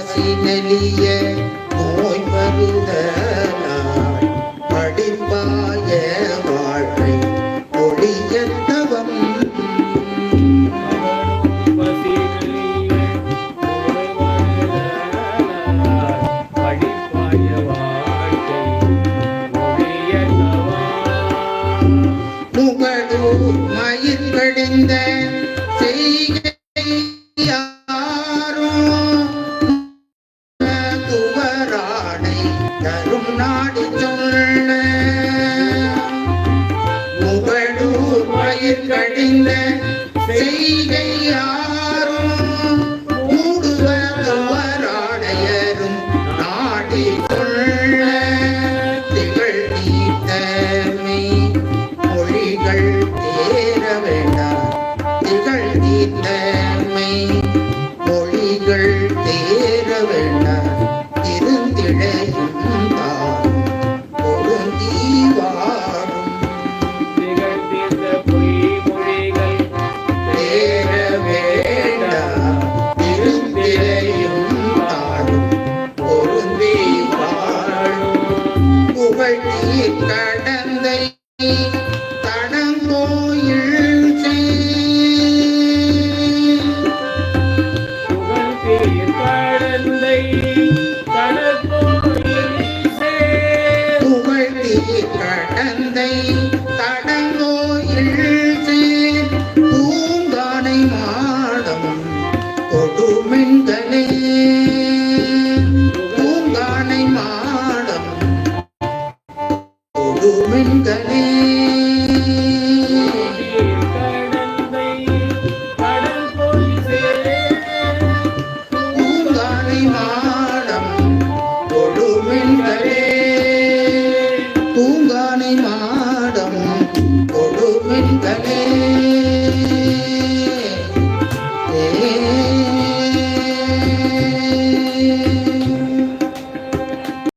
பசி நெளிய நோய் மருந்த படிப்பாய வாழ்வை ஒளியத்தவம் முகடு மயிர்கடிந்த செய்க என்ன செய்கை யாரும்? கூடுவராடையரும் நாடி கொள்ள திகழ் தீர்த்தமை. மொழிகள் தேர வேண்டாம் திகழ் மாடமே பூங்கானை மாடம் கொடுமென்களே